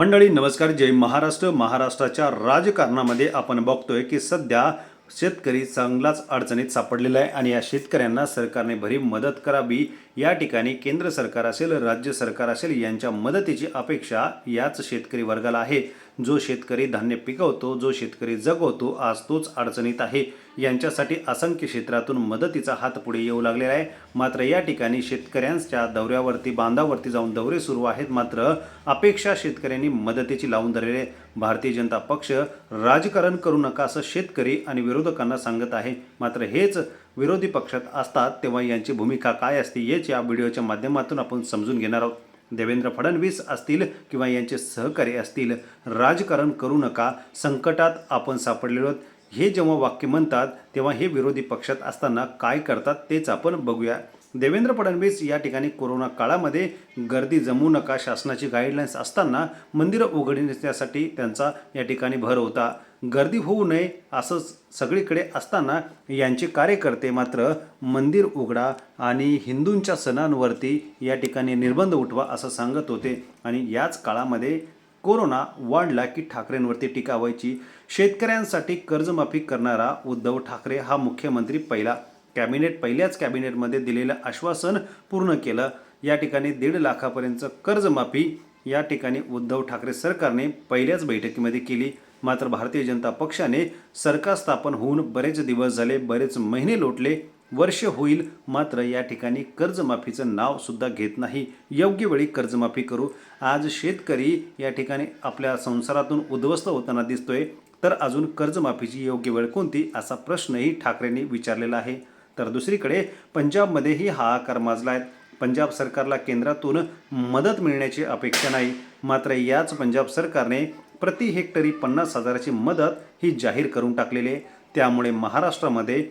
मंडळी नमस्कार. जय महाराष्ट्र. महाराष्ट्राच्या राजकारणामध्ये आपण बघतोय की सध्या शेतकरी चांगलाच अडचणीत सापडलेला आहे आणि या शेतकऱ्यांना सरकारने भरीव मदत करावी. या ठिकाणी केंद्र सरकार असेल राज्य सरकार असेल यांच्या मदतीची अपेक्षा याच शेतकरी वर्गाला आहे. जो शेतकरी धान्य पिकवतो जो शेतकरी जगवतो आज तोच अडचणीत आहे. यांच्यासाठी असंख्य क्षेत्रातून मदतीचा हात पुढे येऊ लागलेला आहे. मात्र या ठिकाणी शेतकऱ्यांच्या दौऱ्यावरती बांधावरती जाऊन दौरे सुरू आहेत. मात्र अपेक्षा शेतकऱ्यांनी मदतीची लावून धरलेले आहे. भारतीय जनता पक्ष राजकारण करू नका असं शेतकरी आणि विरोधकांना सांगत आहे. मात्र हेच विरोधी पक्षात असतात तेव्हा यांची भूमिका काय असते हेच या व्हिडिओच्या माध्यमातून आपण समजून घेणार आहोत. देवेंद्र फडणवीस असतील किंवा यांचे सहकारी असतील राजकारण करू नका संकटात आपण सापडलेलो आहोत. हे जेव्हा वाक्य म्हणतात तेव्हा हे विरोधी पक्षात असताना काय करतात तेच आपण बघूया. देवेंद्र फडणवीस या ठिकाणी कोरोना काळामध्ये गर्दी जमू नका शासनाची गाईडलाईन्स असताना मंदिरं उघडण्यासाठी त्यांचा या ठिकाणी भर होता. गर्दी होऊ नये असं सगळीकडे असताना यांचे कार्यकर्ते मात्र मंदिर उघडा आणि हिंदूंच्या सणांवरती या ठिकाणी निर्बंध उठवा असं सांगत होते. आणि याच काळामध्ये कोरोना वाढला की ठाकरेंवरती टीका व्हायची. शेतकऱ्यांसाठी कर्जमाफी करणारा उद्धव ठाकरे हा मुख्यमंत्री पहिला. कॅबिनेट पहिल्याच कॅबिनेटमध्ये दिलेलं आश्वासन पूर्ण केलं. या ठिकाणी दीड लाखापर्यंत कर्जमाफी या ठिकाणी उद्धव ठाकरे सरकारने पहिल्याच बैठकीमध्ये केली. मात्र भारतीय जनता पक्षाने सरकार स्थापन होऊन बरेच दिवस झाले बरेच महिने लोटले वर्ष होईल मात्र या ठिकाणी कर्जमाफीचं नावसुद्धा घेत नाही. योग्य वेळी कर्जमाफी करू. आज शेतकरी या ठिकाणी आपल्या संसारातून उद्ध्वस्त होताना दिसतोय. तर अजून कर्जमाफीची योग्य वेळ कोणती असा प्रश्नही ठाकरेंनी विचारलेला आहे. तर दुसरीकडे पंजाबमध्येही हाहाकार माजला आहे पंजाब सरकारला केंद्रातून मदत मिळण्याची अपेक्षा नाही. मात्र याच पंजाब सरकारने प्रति हेक्टरी पन्नास हजाराची मदत ही जाहीर करून टाकलेली आहे. त्यामुळे महाराष्ट्रामध्ये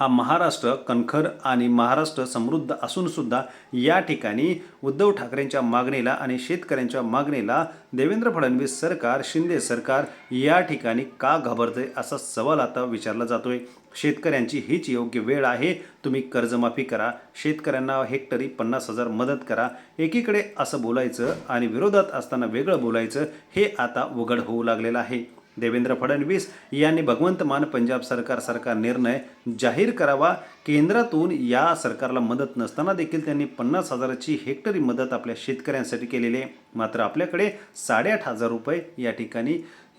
हा महाराष्ट्र कणखर आणि महाराष्ट्र समृद्ध असूनसुद्धा या ठिकाणी उद्धव ठाकरेंच्या मागणीला आणि शेतकऱ्यांच्या मागणीला देवेंद्र फडणवीस सरकार शिंदे सरकार या ठिकाणी का घाबरते असा सवाल आता विचारला जातोय. शेतकऱ्यांची हीच योग्य वेळ आहे. तुम्ही कर्जमाफी करा. शेतकऱ्यांना हेक्टरी पन्नास हजार मदत करा. एकीकडे असं बोलायचं आणि विरोधात असताना वेगळं बोलायचं हे आता उघड होऊ लागलेलं आहे. देवेंद्र फडणवीस यांनी भगवंत मान पंजाब सरकार सरकार निर्णय जाहीर करावा. केंद्रातून या सरकारला मदत नसताना देखील त्यांनी पन्नास हजाराची हेक्टरी मदत आपल्या शेतकऱ्यांसाठी केलेली आहे. मात्र आपल्याकडे साडेआठ हजार रुपये या ठिकाणी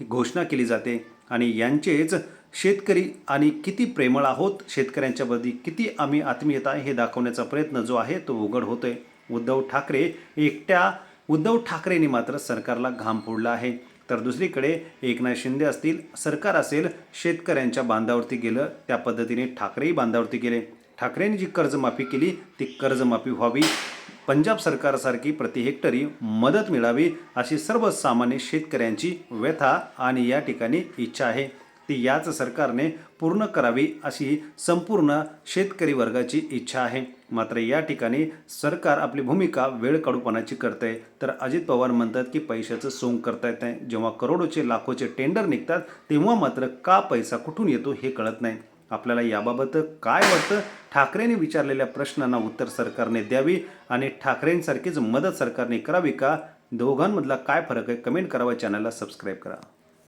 घोषणा केली जाते. आणि यांचेच शेतकरी आणि किती प्रेमळ आहोत? शेतकऱ्यांच्या बद्दल किती आम्ही आत्मीयता आहे हे दाखवण्याचा प्रयत्न जो आहे तो उघड होतोय. उद्धव ठाकरे एकट्या उद्धव ठाकरेंनी मात्र सरकारला घाम फोडला आहे. तर दुसरीकडे एकनाथ शिंदे असतील सरकार असेल शेतकऱ्यांच्या बांधावरती गेलं त्या पद्धतीने ठाकरेही बांधावरती गेले. ठाकरेंनी जी कर्जमाफी केली ती कर्जमाफी व्हावी पंजाब सरकारसारखी प्रति हेक्टरी मदत मिळावी अशी सर्वसामान्य शेतकऱ्यांची व्यथा आणि या ठिकाणी इच्छा आहे. ती याच सरकारने पूर्ण करावी अशी संपूर्ण शेतकरी वर्गाची इच्छा आहे. मात्र या ठिकाणी सरकार आपली भूमिका वेळ काढूपणाची करते. तर अजित पवार म्हणतात की पैशाचं सोंग करता येत नाही. जेव्हा करोडोचे लाखोचे टेंडर निघतात तेव्हा मात्र का पैसा कुठून येतो हे कळत नाही. आपल्याला याबाबत काय वाटतं? ठाकरेंनी विचारलेल्या प्रश्नांना उत्तर सरकारने द्यावी आणि ठाकरेंसारखीच मदत सरकारने करावी का? दोघांमधला काय फरक आहे? कमेंट करावा चॅनलला सबस्क्राईब करा.